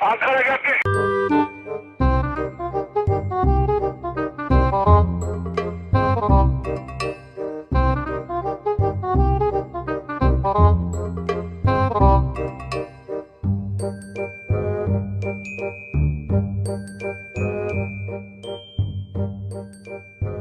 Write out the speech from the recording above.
Ankara Gökçe Thank you.